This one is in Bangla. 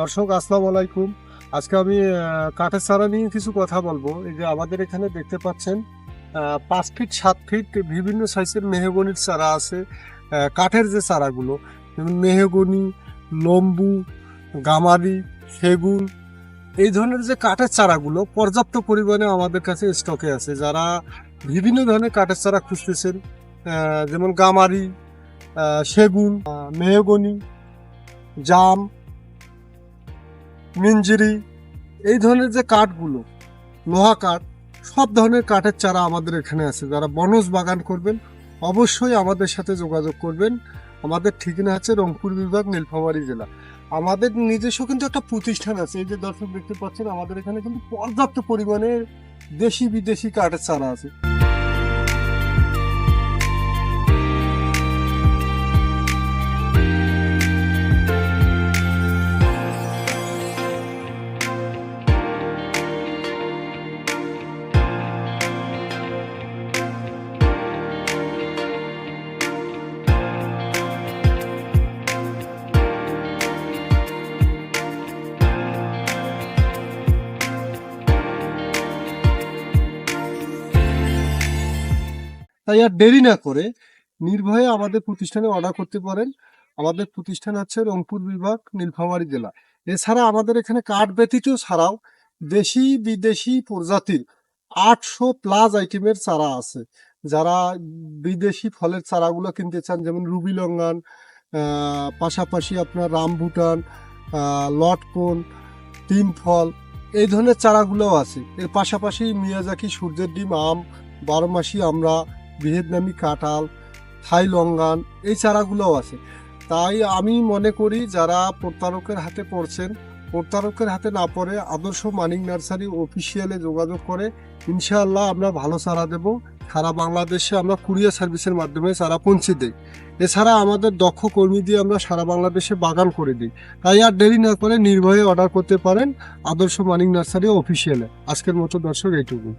দর্শক, আসসালামু আলাইকুম। আজকে আমি কাঠের চারা নিয়ে কিছু কথা বলব। এই যে আমাদের এখানে দেখতে পাচ্ছেন পাঁচ ফিট, সাত ফিট বিভিন্ন সাইজের মেহগনির চারা আছে। কাঠের যে চারাগুলো, যেমন মেহগনি, লম্বু, গামারি, সেগুন, এই ধরনের যে কাঠের চারাগুলো পর্যাপ্ত পরিমাণে আমাদের কাছে স্টকে আছে। যারা বিভিন্ন ধরনের কাঠের চারা খুঁজতেছেন যেমন গামারি সেগুন মেহগনি, জাম মিঞ্জিরি, এই ধরনের যে কাঠগুলো, লোহা কাঠ, সব ধরনের কাঠের চারা আমাদের এখানে আছে। যারা বনজ বাগান করবেন, অবশ্যই আমাদের সাথে যোগাযোগ করবেন। আমাদের ঠিকানা আছে রংপুর বিভাগ, নীলফামারী জেলা। আমাদের নিজস্ব কিন্তু একটা প্রতিষ্ঠান আছে। এই যে দর্শক দেখতে পাচ্ছেন, আমাদের এখানে কিন্তু পর্যাপ্ত পরিমাণে দেশি বিদেশি কাঠের চারা আছে। তাই আর দেরি না করে নির্ভয়ে আমাদের প্রতিষ্ঠানে অর্ডার করতে পারেন। আমাদের প্রতিষ্ঠান আছে রংপুর বিভাগ, নীলফামারী জেলা। এছাড়া আমাদের এখানে কাঠ ব্যতীত ছাড়াও দেশি, বিদেশি প্রজাতির আটশো প্লাস আইটেমের চারা আছে। যারা বিদেশি ফলের চারাগুলো কিনতে চান, যেমন রুবি লঙ্গান পাশাপাশি আপনার রামভুটান লটকন তিন ফল এই ধরনের চারাগুলোও আছে। এর পাশাপাশি মিয়াজাকি সূর্যের ডিম, আম, বারো মাসি আমরা ভিয়েতনামি কাঁঠাল, থাই লঙ্গান এই চারাগুলোও আছে। তাই আমি মনে করি যারা প্রতারকের হাতে পড়ছেন, প্রতারকের হাতে না পড়ে আদর্শ মানিক নার্সারি অফিসিয়ালে যোগাযোগ করে, ইনশাআল্লাহ আমরা ভালো চারা দেব। সারা বাংলাদেশে আমরা কুরিয়ার সার্ভিসের মাধ্যমে চারা পৌঁছে দিই। এছাড়া আমাদের দক্ষ কর্মী দিয়ে আমরা সারা বাংলাদেশে বাগান করে দিই। তাই আর দেরি না করে নির্ভয়ে অর্ডার করতে পারেন আদর্শ মানিক নার্সারি অফিসিয়ালে। আজকের মতো দর্শক এইটুকু